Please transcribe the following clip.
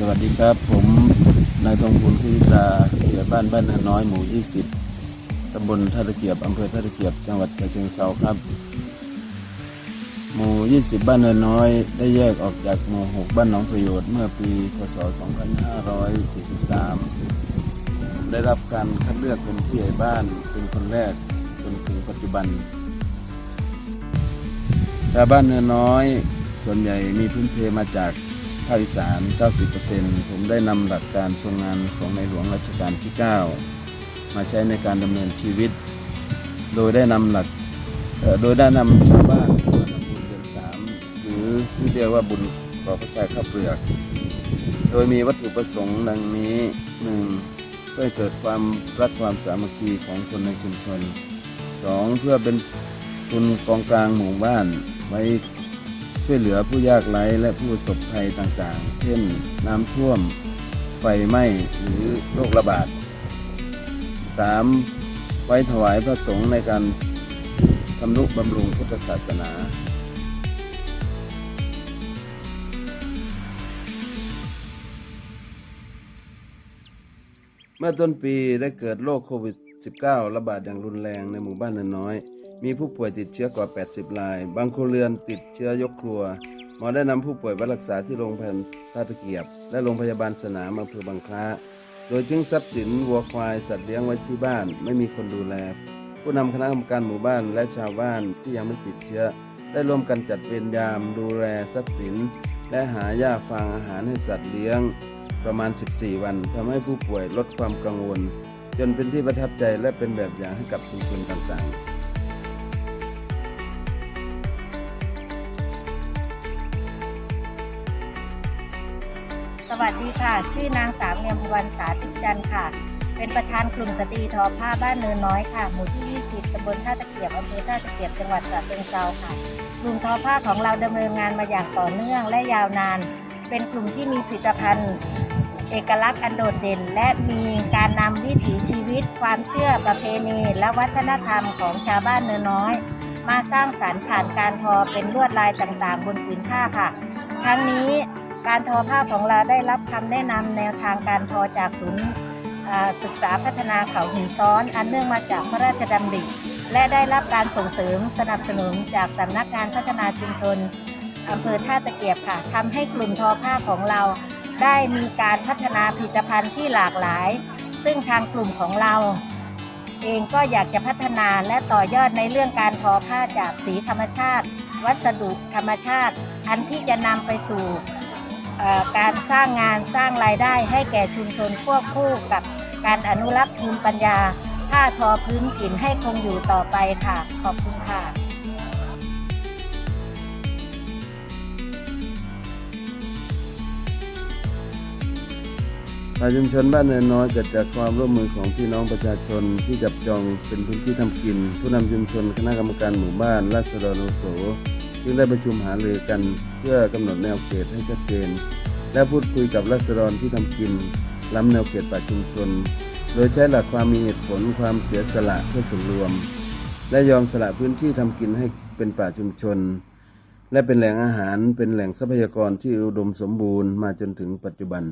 สวัสดีครับ ผมนายทองพูนคุยตาเกียบ้านบ้านนาน้อยหมู่ 20 ตำบลท่าตะเกียบอำเภอท่าตะเกียบจังหวัดฉะเชิงเทราครับ หมู่ 20 บ้านนาน้อย ได้แยกออกจากหมู่ 6 บ้านหนองประโยชน์เมื่อปีพศ 2543 ได้รับการคัดเลือกเป็นผู้ใหญ่บ้านเป็นคนแรกจนถึงปัจจุบันชาวบ้านเนื้อน้อย ส่วนใหญ่มีพื้นเพมาจาก ภาคอีสาน 90%ผมได้นำหลักการทรงงานของในหลวงรัชกาลที่ 9 มาใช้ในการดำเนินชีวิต โดยได้นำหลักโดยได้นำชาวบ้านมาทำบุญเดือนสามหรือที่เรียกว่าบุญก่อพระสายข้าวเปลือก โดยมีวัตถุประสงค์ดังนี้หนึ่งเพื่อเกิดความรักความสามัคคีของคนในชุมชนสองเพื่อเป็นทุนกองกลางหมู่บ้านไว้ ช่วยเหลือผู้ยากไร้และผู้ประสบภัยต่างๆ เช่นน้ำท่วม ไฟไหม้หรือโรคระบาด 3. ไว้ถวายพระสงฆ์ในการทำนุบำรุงพุทธศาสนาเมื่อต้นปีได้เกิดโรคโควิด -19 ระบาดอย่างรุนแรงในหมู่บ้านเนินน้อย มีผู้ป่วยติดเชื้อกว่า 80ราย บางครัวเรือนติดเชื้อยกครัว หมอได้นำผู้ป่วยไปรักษาที่โรงพยาบาลท่าตะเกียบ และโรงพยาบาลสนามอำเภอบางคล้า โดยทิ้งทรัพย์สินวัวควายสัตว์เลี้ยงไว้ที่บ้าน ไม่มีคนดูแล ผู้นำคณะกรรมการหมู่บ้านและชาวบ้านที่ยังไม่ติดเชื้อ ได้ร่วมกันจัดเวรยามดูแลทรัพย์สิน และหาหญ้าฟางอาหารให้สัตว์เลี้ยง ประมาณ 14 วันทำให้ผู้ป่วยลดความกังวล จนเป็นที่ประทับใจและเป็นแบบอย่างให้กับชุมชนต่างๆ สวัสดีค่ะ ชื่อนางสาวเนียมวันสาธิจันทร์ค่ะ เป็นประธานกลุ่มสตรีทอผ้าบ้านเนินน้อยค่ะ หมู่ที่ 20ตำบลท่าตะเกียบอำเภอท่าตะเกียบจังหวัดฉะเชิงเทราค่ะ กลุ่มทอผ้าของเราดำเนินงานมาอย่างต่อเนื่องและยาวนาน เป็นกลุ่มที่มีผลิตภัณฑ์เอกลักษณ์อันโดดเด่น และมีการนำวิถีชีวิต ความเชื่อประเพณี และวัฒนธรรมของชาวบ้านเนินน้อย มาสร้างสรรค์ผ่านการทอเป็นลวดลายต่างๆ บนผืนผ้าค่ะ ทั้งนี้ การทอผ้าของเราได้รับคำแนะนำแนวทางการทอจากศูนย์ศึกษาพัฒนาเขาหินซ้อน อันเนื่องมาจากพระราชดำริและได้รับการส่งเสริมสนับสนุนจากสำนักงานพัฒนาชุมชนอำเภอท่าตะเกียบค่ะทำให้กลุ่มทอผ้าของเรา ได้มีการพัฒนาผลิตภัณฑ์ที่หลากหลาย ซึ่งทางกลุ่มของเรา เองก็อยากจะพัฒนาและต่อยอดในเรื่องการทอผ้าจากสีธรรมชาติ วัสดุธรรมชาติ อันที่จะนำไปสู่ การสร้างงานสร้างรายได้ให้แก่ชุมชนควบคู่กับการอนุรักษ์ภูมิปัญญาผ้าทอพื้นถิ่นให้คงอยู่ต่อไปค่ะ ขอบคุณค่ะป่าชุมชนบ้านเนินน้อยเกิดจากความร่วมมือของพี่น้องประชาชนที่จับจองเป็นพื้นที่ทำกิน ผู้นำชุมชนคณะกรรมการหมู่บ้านราษฎรอาวุโส จึงได้ประชุมหารือกันเพื่อกำหนดแนวเขตให้ชัดเจน และพูดคุยกับราษฎรที่ทำกินล้ำแนวเขตป่าชุมชน โดยใช้หลักความมีเหตุผลความเสียสละเพื่อส่วนรวม และยอมสละพื้นที่ทำกินให้เป็นป่าชุมชน และเป็นแหล่งอาหารเป็นแหล่งทรัพยากรที่อุดมสมบูรณ์มาจนถึงปัจจุบัน